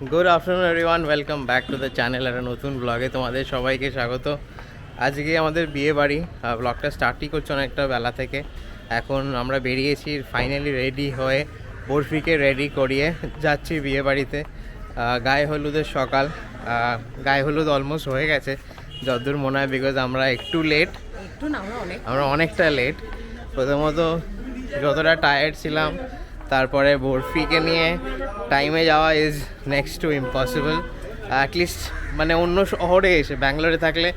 Good afternoon everyone welcome back to the channel একটা নতুন ব্লগে তোমাদের সবাইকে স্বাগত। আজকে আমাদের বিয়ে বাড়ি। ব্লগটা স্টার্টই করছে অনেকটা বেলা থেকে। এখন আমরা বেরিয়েছি ফাইনালি রেডি হয়ে বরফিকে রেডি করিয়ে যাচ্ছি বিয়ে বাড়িতে। গায়ে হলুদের সকাল। গায়ে হলুদ অলমোস্ট হয়ে গেছে। যতদূর মনে হয় বিকজ আমরা একটু লেট আমরা অনেকটা লেট প্রথমত যতটা টায়ার্ড ছিলাম তারপরে বরফিকে নিয়ে টাইমে যাওয়া is next to impossible at least মানে অন্য শহরে এসে, ব্যাঙ্গালোরে থাকলে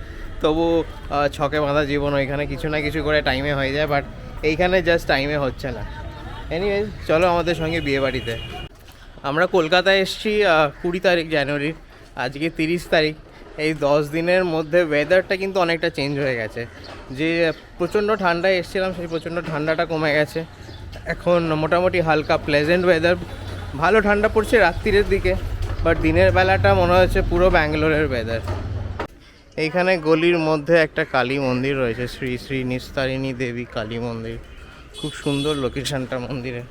তবু ছকে বাঁধা জীবন ওইখানে কিছু না কিছু করে টাইমে হয়ে যায় বাট এইখানে জাস্ট টাইমে হচ্ছে না। এনিওয়েজ চলো আমাদের সঙ্গে বিয়ে বাড়িতে। আমরা কলকাতায় এসেছি কুড়ি তারিখ জানুয়ারির, আজকে তিরিশ তারিখ। এই দশ দিনের মধ্যে ওয়েদারটা কিন্তু অনেকটা চেঞ্জ হয়ে গেছে। যে প্রচণ্ড ঠান্ডায় এসেছিলাম, সেই প্রচণ্ড ঠান্ডাটা কমে গেছে। এখন মোটামুটি হালকা প্লেজেন্ট ওয়েদার ভালো ঠান্ডা পড়ছে রাত্রির দিকে বাট দিনের বেলাটা মনে হচ্ছে পুরো ব্যাঙ্গালোরের ওয়েদার এইখানে গলির মধ্যে একটা কালী মন্দির রয়েছে, শ্রী শ্রী নিস্তারিণী দেবী কালী মন্দির। খুব সুন্দর লোকেশনটা মন্দিরে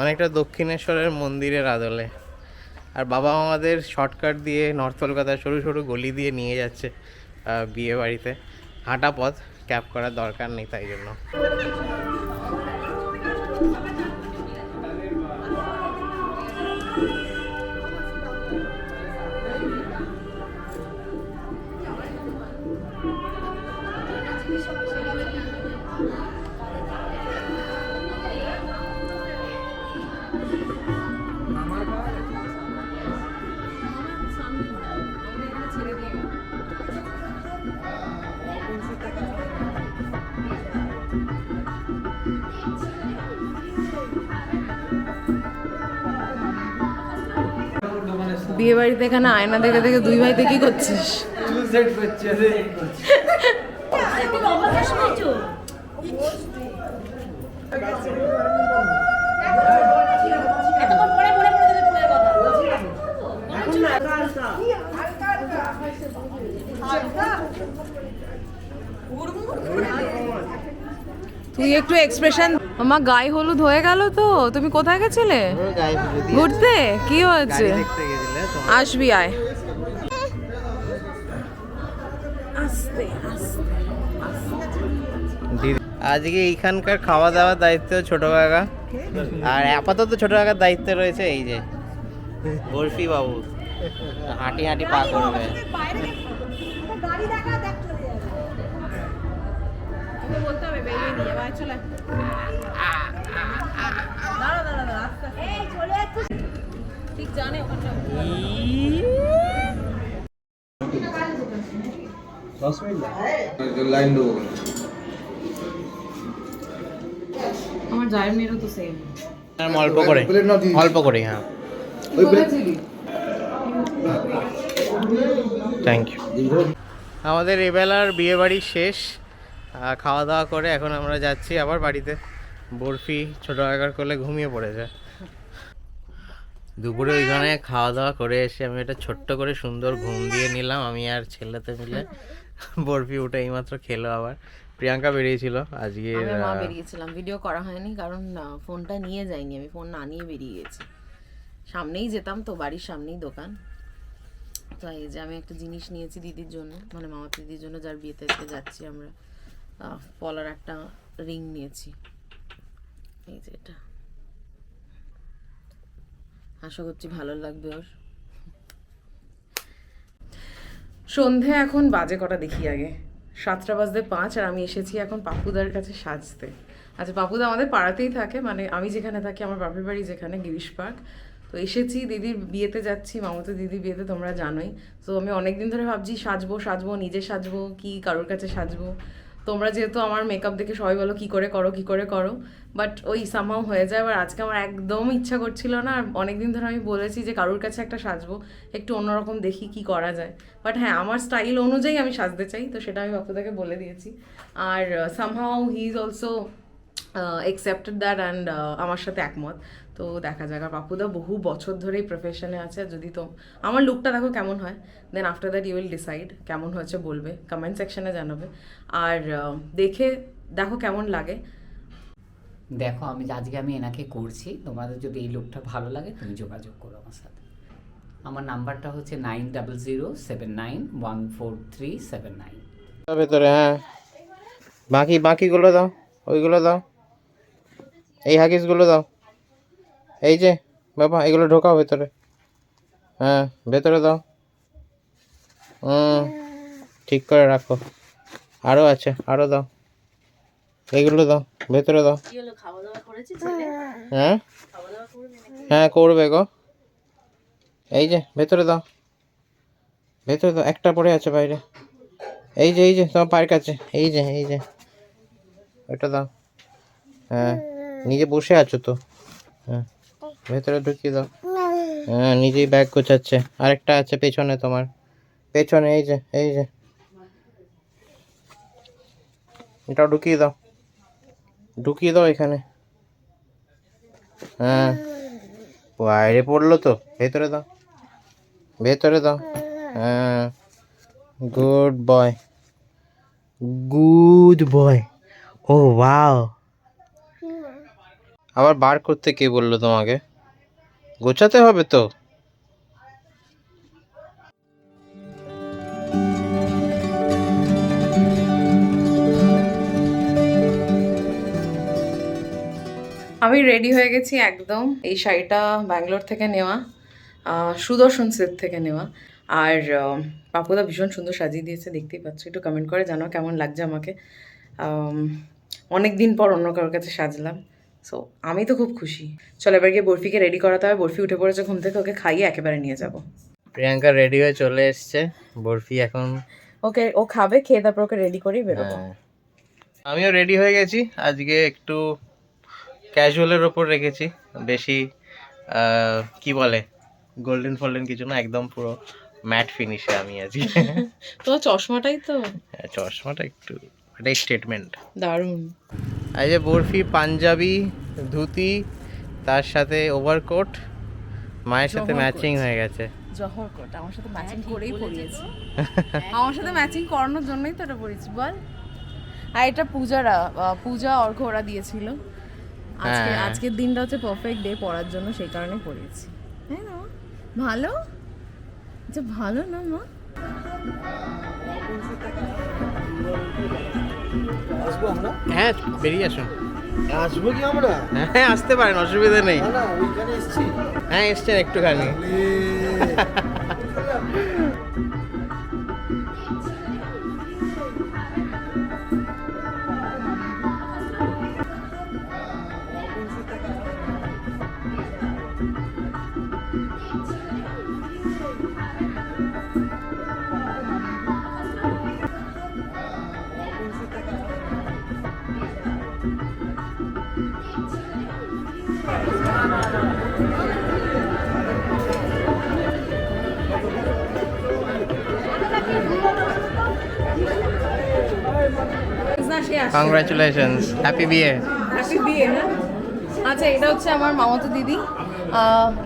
অনেকটা দক্ষিণেশ্বরের মন্দিরের আদলে। আর বাবা আমাদের শর্টকাট দিয়ে নর্থ কলকাতার সরু সরু গলি দিয়ে নিয়ে যাচ্ছে বিয়ে বাড়িতে। হাঁটা পথ ক্যাব করার দরকার নেই তাই জন্য। Thank you. বিয়ে বাড়িতে এখানে আয়না দেখে দেখে দুই ভাইতে কি করছিস? তুই একটু এক্সপ্রেশন আমার গায়ে হলুদ হয়ে গেল তো। তুমি কোথায় গেছিলে? ঘুরতে? কি হয়েছে? আসবি আয়। আজকে এইখানকার খাওয়া দাওয়ার দায়িত্ব ছোট কাকা। আর আপাতত ছোট কাকার দায়িত্ব রয়েছে এই যে বরফি বাবু। হাঁটি হাঁটি পা করবে। বলতে হবে বেরিয়ে নিয়ে চলে। আমাদের এবেলার বিয়ে বাড়ি শেষ খাওয়া দাওয়া করে এখন আমরা যাচ্ছি আবার বাড়িতে। বরফি ছোটো কাকার করলে ঘুমিয়ে পড়ে যায়। দুপুরে ওইখানে খাওয়া দাওয়া করে এসে আমি একটা ছোট্ট করে সুন্দর ঘুম দিয়ে নিলাম। আমি আর ছেলেতে মিলে বরফি উঠে এইমাত্র খেলো আবার। প্রিয়াঙ্কা বেরিয়েছিল আজকে মা বেরিয়েছিলাম। ভিডিও করা হয়নি কারণ ফোনটা নিয়ে যাইনি আমি। ফোন না নিয়ে বেরিয়ে গেছি। সামনেই যেতাম তো বাড়ির সামনেই দোকান। তো এই যে আমি একটা জিনিস নিয়েছি দিদির জন্য মানে মামা দিদির জন্য যার বিয়েতে যাচ্ছি আমরা। পলার একটা রিং নিয়েছি। আশা করছি ভালো লাগবে ওর। সন্ধে এখন বাজে কটা দেখি আগে। সাতটা বাজতে পাঁচ আর আমি এসেছি এখন পাপুদার কাছে সাজতে। আচ্ছা পাপুদা আমাদের পাড়াতেই থাকে মানে আমি যেখানে থাকি, আমার বাপের বাড়ি যেখানে, গিরিশ পার্ক। তো এসেছি, দিদির বিয়েতে যাচ্ছি, মামতো দিদির বিয়েতে, তোমরা জানোই। তো আমি অনেকদিন ধরে ভাবছি সাজবো সাজবো, নিজে সাজবো, কি কারোর কাছে সাজবো? তোমরা যেহেতু আমার মেকআপ দেখে সবাই বলো, কি করে করো, কি করে করো? বাট ওই সামাও হয়ে যায়। আর আজকে আমার একদম ইচ্ছা করছিল না। আর অনেকদিন ধরে আমি বলেছি যে, কারোর কাছে একটা সাজবো, একটু অন্যরকম দেখি কি করা যায়। বাট হ্যাঁ আমার স্টাইল অনুযায়ী আমি সাজতে চাই, তো সেটা আমি ভক্তদাকে বলে দিয়েছি। আর somehow he is also accepted that and আমার সাথে একমত। তো দেখা যাক। আর পাপুদা বহু বছর ধরেই প্রফেশনে আছে। যদি তো আমার লুকটা দেখো কেমন হয়। Then after that you will decide কেমন হয়েছে বলবে। কমেন্ট সেকশনে জানাবে। আর দেখে দেখো কেমন লাগে। দেখো আমি আজকে আমি এনাকে করছি তোমাদের যদি এই লুকটা ভালো লাগে তুমি যোগাযোগ করো আমার সাথে। আমার নাম্বারটা হচ্ছে nine double zero seven nine one four three seven nine. ভেতরে হ্যাঁ। বাকি বাকিগুলো দাও। ওইগুলো দাও। এই হাগিসগুলো দাও। এই যে বাবা এগুলো ঢোকাও ভেতরে। হ্যাঁ ভেতরে দাও। হুম ঠিক করে রাখো। আরও আছে আরও দাও। এইগুলো দাও ভেতরে দাও। হ্যাঁ। হ্যাঁ? করবে গো। এই যে ভেতরে দাও। ভেতরে দাও একটা পড়ে আছে বাইরে। এই যে এই যে তোমার পার্ক আছে এই যে এই যে। ওটা দাও। হ্যাঁ। নিজে বসে আছো তো? হ্যাঁ ভেতরে ঢুকিয়ে দাও। হ্যাঁ নিজেই ব্যাগ গোছাচ্ছে। আরেকটা আছে পেছনে তোমার। পেছনে, এই যে এই যে। এটাও ঢুকিয়ে দাও। ঢুকিয়ে দাও এখানে। হ্যাঁ। বাইরে পড়ল তো। ভেতরে দাও। ভেতরে দাও। হ্যাঁ। গুড বয় গুড বয় ও ওয়াও আবার বার করতে কে বলল তোমাকে? গোছাতে হবে তো। আমি রেডি হয়ে গেছি একদম। এই শাড়িটা ব্যাঙ্গালোর থেকে নেওয়া সুদর্শন সেট থেকে নেওয়া। আর পাপুদা ভীষণ সুন্দর সাজিয়ে দিয়েছে, দেখতেই পাচ্ছ। একটু কমেন্ট করে জানাও কেমন লাগছে আমাকে। অনেক দিন পর অন্য কারোর কাছে সাজলাম। সো আমি তো খুব খুশি। চলো এবার গিয়ে বরফিকে রেডি করাতে হবে। বরফি উঠে পড়েছে ঘুম থেকে ওকে খাইয়ে একেবারে নিয়ে যাব। প্রিয়াঙ্কা রেডি হয়ে চলে এসছে। বরফি এখন ওকে ও খাবে খেয়ে তারপর ওকে রেডি করেই বেরোবো। হ্যাঁ। আমিও রেডি হয়ে গেছি। আজকে একটু ক্যাজুয়ালের ওপর রেখেছি। বেশি কি বলে? গোল্ডেন ফোল্ডেন কিছু না একদম পুরো ম্যাট ফিনিশে আমি আজকে তোমার চশমাটাই তো হ্যাঁ, চশমাটা একটু এটাই স্টেটমেন্ট দারুণ। এই যে বরফি পাঞ্জাবি ধুতি তার সাথে ওভারকোট মায়ের সাথে ম্যাচিং হয়ে গেছে। জহর কোট আমার সাথে ম্যাচিং করেই পরিয়েছি আমার সাথে ম্যাচিং করানোর জন্যই তো এটা পরিয়েছি বল। আর এটা পূজারা পূজা অর্ঘ ওরা দিয়েছিল। আজকে হ্যাঁ। আজকের দিনটা হচ্ছে পারফেক্ট ডে পড়ার জন্য সেই কারণে পরিয়েছি হ্যাঁ না? ভালো? আচ্ছা ভালো না মা? আসব আমরা? হ্যাঁ বেরিয়ে আসুন। আসব কি আমরা? হ্যাঁ আসতে পারেন অসুবিধা নেই। না ওইখানে এসছি। হ্যাঁ এসছেন একটুখানি। কংগ্রাচুলেশনস হ্যাপি বিয়ে। হ্যাপি বিয়ে হ্যাঁ আচ্ছা এটা হচ্ছে আমার মামাতো দিদি।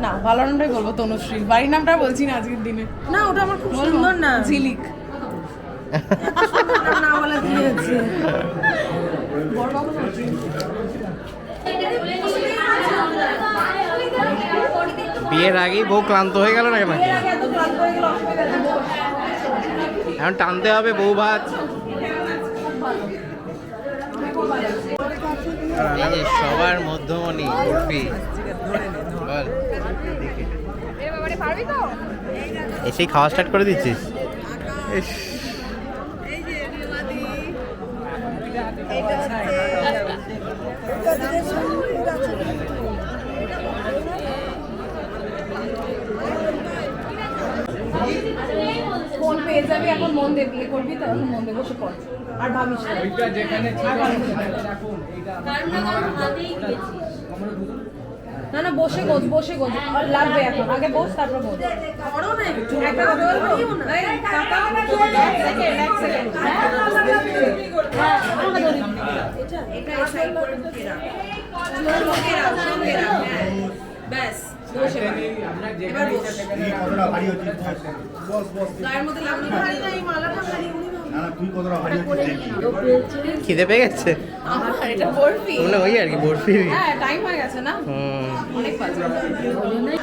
না ভালো নামটাই বলব তনুশ্রী। বাড়ির নামটা বলছি না আজকের দিনে। না ওটা আমার খুব সুন্দর না ঝিলিক। না বলা বিয়ের আগেই বউ ক্লান্ত হয়ে গেল নাকি নাকি? এখন টানতে হবে বউ ভাত। এই যে সবার মধ্যমণি উর্ফি বল। এসেই খাওয়া স্টার্ট করে দিচ্ছিস? ফোন পেয়ে যাবি এখন মন দিয়ে বিয়ে করবি তো মন দিয়ে বসে পড়। আর ভাবিস না। আর ভাবিস না। না না বসে গোজ বসে গোজ লাগবে এখন আগে বস তারপর গোজ করো না একটু একটা বলব এই, কাকা, এক সেকেন্ড, এক সেকেন্ড। হ্যাঁ, আমাকে এটা এই সাইড করে ঢুকে রাখ। হ্যাঁ। ব্যাস, বসে এবার বস। গায়ের মধ্যে লাগল না, এই মালাটা ভারী, উনি। খিদে পেয়ে গেছে? মানে ওই আর কি বরফি। হ্যাঁ টাইম হয়ে গেছে না?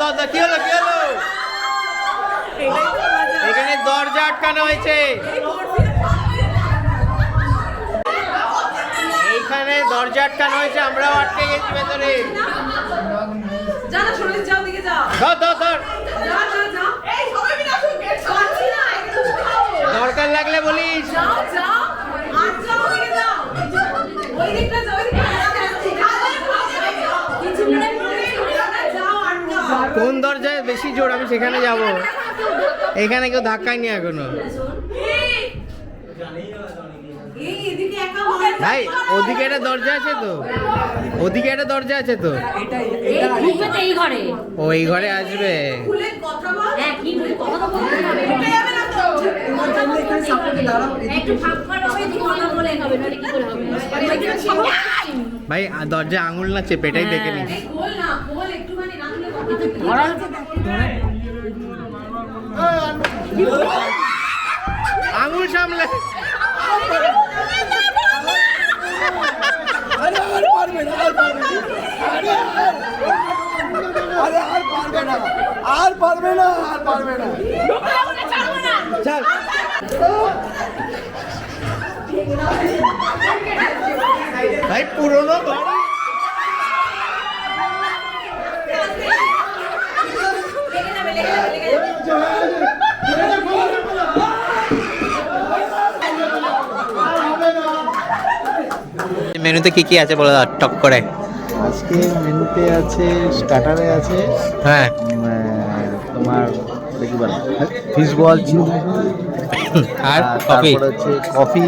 দাদা কি হলো কি হলো? আটকানো হয়েছে। এইখানে দরজা আটকানো হয়েছে আমরাও আটকে গেছি ভেতরে। যা সরে যাও দিকে যাও। ধর ধর ধর। এই সবাই মিলে আসুন গেট পাচ্ছি না একটু খাও দরকার লাগলে বলিস। কোন দরজায় বেশি জোর? আমি সেখানে যাব। এখানে কেউ ধাক্কায়নি এখনও। ভাই ওদিকে একটা দরজা আছে তো। ওদিকে একটা দরজা আছে তো। এই এই ঘরে। ও এই ঘরে আসবে। ভাই দরজায় আঙুল না চেপে এটাই দেখে খোল না আঙুল সামলে। আরে আর পারবে না আর পারবে না আর পারবে না। ভাই পুরনো বাড়ি মেনুতে কি কি আছে বলে দাও টক করে? আজকে মেনুতে আছে স্টার্টারে আছে হ্যাঁ। তোমার দেখি বল ফিশ বল আর তারপর হচ্ছে কফি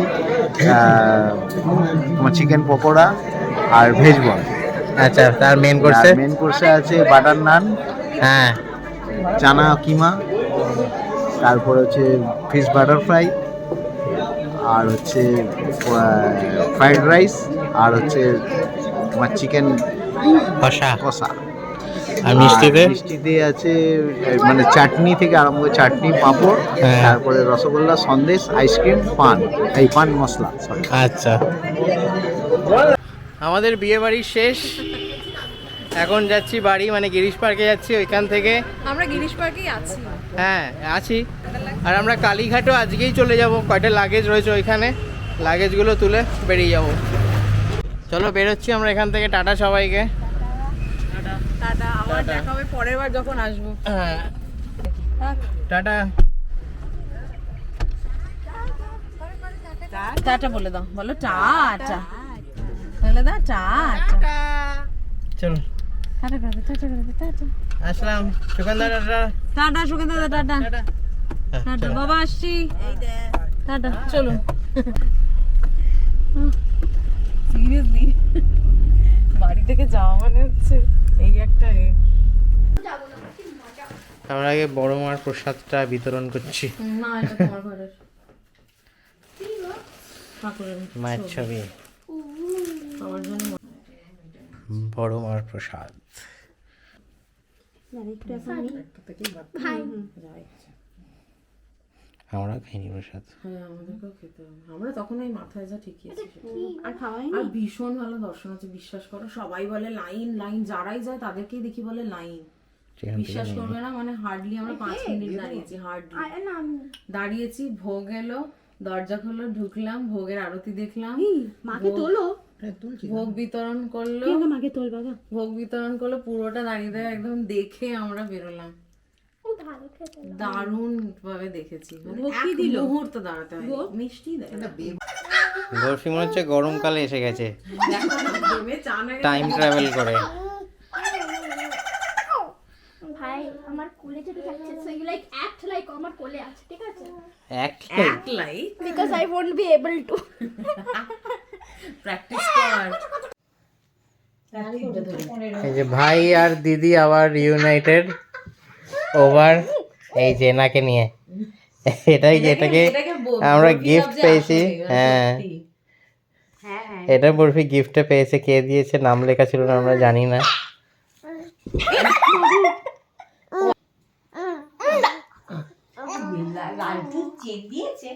তোমার চিকেন পকোড়া আর ভেজ বল আচ্ছা তার মেন কোর্সে মেন কোর্সে আছে বাটার নান হ্যাঁ। চানা কিমা তারপর হচ্ছে ফিশ বাটার ফ্রাই আর হচ্ছে ফ্রাইড রাইস আর হচ্ছে তোমার চিকেন কষা। কষা। আর মিষ্টিতে? মিষ্টিতে আছে মানে চাটনি থেকে আরম্ভ করে চাটনি পাঁপড় হ্যাঁ। তারপরে রসগোল্লা সন্দেশ আইসক্রিম পান এই পান মশলা আচ্ছা। আমাদের বিয়ে বাড়ি শেষ। এখন যাচ্ছি বাড়ি মানে গিরিশ পার্কে যাচ্ছি ওইখান থেকে। আমরা গিরিশ পার্কেই আছি। হ্যাঁ আছি। আর আমরা কালীঘাটও আজকেই চলে যাব। কয়টা লাগেজ রয়েছে ওইখানে? লাগেজগুলো তুলে বেরিয়ে যাব। চলো বেরোচ্ছি আমরা এখান থেকে টাটা সবাইকে। টাটা। আবার দেখা হবে পরের বার যখন আসব। হ্যাঁ। টাটা। টাটা বলে দাও। বলো টাটা বলে দাও টাটা। চলো। টাটা করে টাটা করে টাটা। আসলাম। সুকান্দার টাটা। টাটা দাদা টাটা। টাটা। হ্যাঁ, চলো। বাবা আসছি। টাটা চলো। সিরিয়াসলি বাড়ি থেকে যাওয়া মানে হচ্ছে এই একটা এ আমরা আগে বড় মার প্রসাদটা বিতরণ করছি। না এটা তোমার ঘরের। মায়ের ছবি। আমার জন্য বড়। মার প্রসাদ। আমরা খাইনি প্রসাদ হ্যাঁ আমাদেরকেও খেতে হবে। আমরা তখন এই মাথায় যা ঠিকই আছে আর খাওয়াই আর ভীষণ ভালো দর্শন আছে বিশ্বাস করো। সবাই বলে লাইন লাইন যারাই যায় তাদেরকেই দেখি বলে লাইন। বিশ্বাস করবে না মানে হার্ডলি আমরা পাঁচ মিনিট দাঁড়িয়েছি হার্ডলি দাঁড়িয়েছি ভোগ এলো দরজা খুললো ঢুকলাম ভোগের আরতি দেখলাম। মাকে তোলো। ভোগ বিতরণ করল। মাকে তোল বাবা? ভোগ বিতরণ করল পুরোটা দাঁড়িয়ে দাঁড়িয়ে একদম দেখে আমরা বেরোলাম। দারুণ ভাবে দেখেছি। মানে মুহূর্ত দাঁড়াতে হয় মিষ্টি দেয়। বরফি মনে হচ্ছে গরমকালে এসে গেছে। হয়ে। টাইম ট্রাভেল করে। ভাই আমার কোলে যেতে থাকছে so you like act like আমার কোলে আছে ঠিক আছে? এক Act like? Because I won't be able to practice কর। এই যে ভাই আর দিদি আবার ইউনাইটেড ওভার এই যে এনাকে নিয়ে। এটাই এটাকে এটাকে আমরা গিফট পেয়েছি? হ্যাঁ। এটা বরফি গিফটে পেয়েছে কে দিয়েছে নাম লেখা ছিল না আমরা জানি না। দিয়েছে।